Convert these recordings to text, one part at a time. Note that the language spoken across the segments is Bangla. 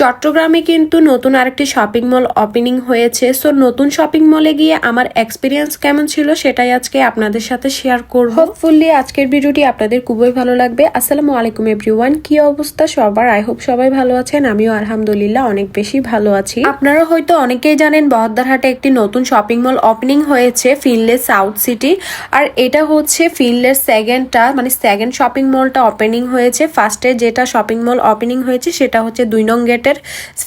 চট্টগ্রামে কিন্তু নতুন আরেকটি শপিং মল ওপেনিং হয়েছে। সো নতুন শপিং মলে গিয়ে আমার এক্সপিরিয়েন্স কেমন ছিল সেটাই আজকে আপনাদের সাথে শেয়ার করব। হোপফুলি আজকের ভিডিওটি আপনাদের খুবই ভালো লাগবে। আসসালামু আলাইকুম এভরিওয়ান কি অবস্থা সবার? আই হোপ সবাই ভালো আছেন। আমিও আলহামদুলিল্লাহ অনেক বেশি ভালো আছি। আপনারা হয়তো অনেকেই জানেন, বহদ্দারহাটে একটি নতুন শপিং মল ওপেনিং হয়েছে ফিনলে সাউথ সিটি আর এটা হচ্ছে ফিনলের সেকেন্ডটা মানে সেকেন্ড শপিং মলটা ওপেনিং হয়েছে। ফার্স্টে যেটা শপিং মল ওপেনিং হয়েছে, সেটা হচ্ছে দুই নং গেটের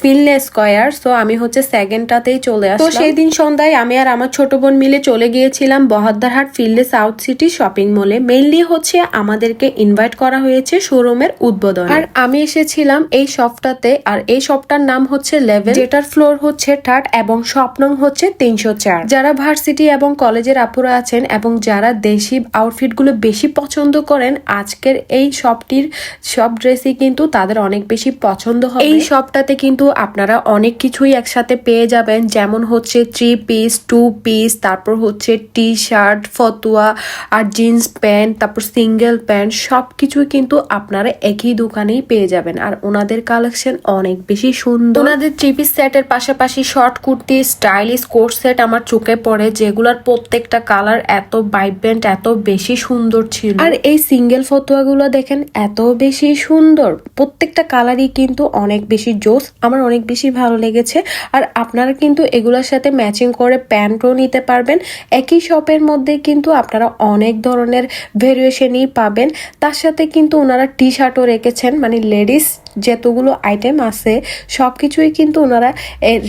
ফিনলে স্কয়ার। সো আমি হচ্ছে সেকেন্ডটাতেই চলে আসলাম তো সেই দিন সন্ধ্যায় আমি আর আমার ছোট বোন মিলে চলে গিয়েছিলাম Bahaddarhat Finlay South City shopping মলে মেইনলি হচ্ছে আমাদেরকে ইনভাইট করা হয়েছে শোরুমের উদ্বোধন। আর আমি এসেছিলাম এই শপটাতে আর এই শপটার নাম হচ্ছে লেভেল যেটার ফ্লোর হচ্ছে থার্ড এবং শপ নং হচ্ছে তিনশো চার। যারা ভার্সিটি এবং কলেজের আপুরা আছেন এবং যারা দেশি আউটফিটগুলো বেশি পছন্দ করেন আজকের এই শপটির সব ড্রেসই কিন্তু তাদের অনেক বেশি পছন্দ হবে। এই শপটাতে কিন্তু আপনারা অনেক কিছুই একসাথে পেয়ে যাবেন। যেমন হচ্ছে থ্রি পিস টু পিস তারপর হচ্ছে টি শার্ট ফতুয়া আর জিন্স প্যান্ট তারপর সিঙ্গেল প্যান্ট সব কিছুই কিন্তু আপনারা একই দোকানেই পেয়ে যাবেন। আর ওনাদের কালেকশন অনেক বেশি সুন্দর। ওনাদের থ্রি পিস সেটের পাশাপাশি short kurti stylish coat set আমার চোখে পড়ে, যেগুলোর প্রত্যেকটা কালার এত ভাইব্রেন্ট এত বেশি সুন্দর ছিল। আর এই সিঙ্গেল ফতুয়াগুলো দেখেন, এত বেশি সুন্দর। প্রত্যেকটা কালারই কিন্তু অনেক বেশি জোস আমার অনেক বেশি ভালো লেগেছে। আর আপনারা কিন্তু এগুলোর সাথে ম্যাচিং করে প্যান্টও নিতে পারবেন। একই শপের মধ্যে কিন্তু আপনারা অনেক ধরনের ভেরিয়েশনই পাবেন। তার সাথে কিন্তু ওনারা টি শার্টও রেখেছেন মানে লেডিস যতগুলো আইটেম আছে সব কিছুই কিন্তু ওনারা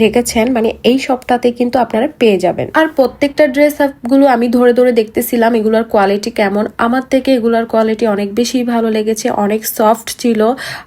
রেখেছেন। মানে এই শপটাতে কিন্তু আপনারা পেয়ে যাবেন। আর প্রত্যেকটা ড্রেসগুলো আমি ধরে ধরে দেখতেছিলাম, এগুলোর কোয়ালিটি কেমন। আমার থেকে এগুলোর কোয়ালিটি অনেক বেশি ভালো লেগেছে, অনেক সফট ছিল।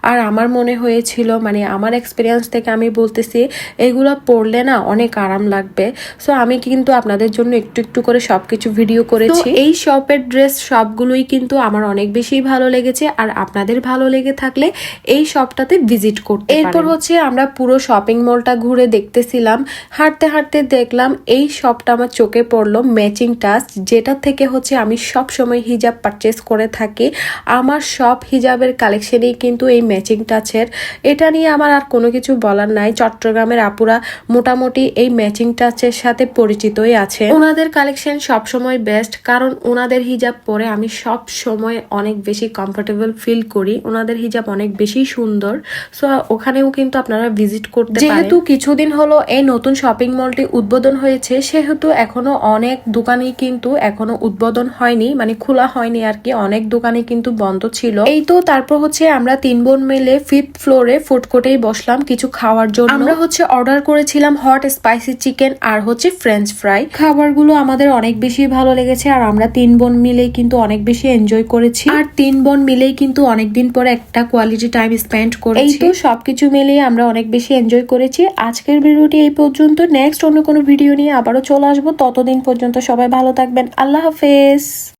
আর আমার মনে হয়েছিল মানে আমার এক্সপিরিয়েন্স থেকে আমি বলতেছি, এগুলো পরলে না অনেক আরাম লাগবে। সো আমি কিন্তু আপনাদের জন্য একটু একটু করে সব কিছু ভিডিও করেছি এই শপের ড্রেস সবগুলোই কিন্তু আমার অনেক বেশি ভালো লেগেছে। আর আপনাদের ভালো লেগে থাকলে এই শপটাতে ভিজিট করতে এরপর হচ্ছে আমরা পুরো শপিং মলটা ঘুরে দেখতেছিলাম, হাঁটতে হাঁটতে দেখলাম, এই শপটা আমার চোখে পড়ল ম্যাচিং টাচ যেটা থেকে হচ্ছে আমি সব সময় হিজাব পারচেস করে থাকি। আমার সব হিজাবের কালেকশনই কিন্তু এই ম্যাচিং টাচের এটা নিয়ে আমার আর কোনো কিছু বলার নাই। চট্টগ্রামের আপুরা মোটামুটি এই ম্যাচিং টাচের সাথে পরিচিতই আছে। ওনাদের কালেকশন সব সময় বেস্ট কারণ ওনাদের হিজাব পরে আমি সব সময় অনেক বেশি কমফোর্টেবল ফিল করি। ওনাদের হিজাব অনেক বেশি সুন্দর। সো ওখানেও কিন্তু আপনারা ভিজিট করতে যেহেতু কিছুদিন হলো এই নতুন শপিং মলটি উদ্বোধন হয়েছে সেহেতু এখনও অনেক দোকানই কিন্তু এখনও উদ্বোধন হয়নি মানে খোলা হয়নি আর কি অনেক দোকানই কিন্তু বন্ধ ছিল। এই তো তারপর হচ্ছে আমরা তিন বোন মিলে ফিফথ ফ্লোরে ফুড কোর্টেই বসলাম কিছু খাওয়ার জন্য। আমরা হচ্ছে অর্ডার করেছিলাম হট স্পাইসি চিকেন আর হচ্ছে ফ্রেঞ্চ ফ্রাই খাবারগুলো আমাদের অনেক বেশি ভালো লেগেছে আর আমরা তিন বোন মিলেই কিন্তু অনেক বেশি এনজয় করেছি। আর তিন বোন মিলেই কিন্তু অনেকদিন পরে একটা কোয়ালিটি টাইম স্পেন্ড করেছি। এই তো সবকিছু মিলিয়ে আমরা অনেক বেশি এনজয় করেছি। আজকের ভিডিওটি এই পর্যন্ত। নেক্সট অন্য কোনো ভিডিও নিয়ে আবারও চলে আসব। ততদিন পর্যন্ত সবাই ভালো থাকবেন। আল্লাহ হাফেজ।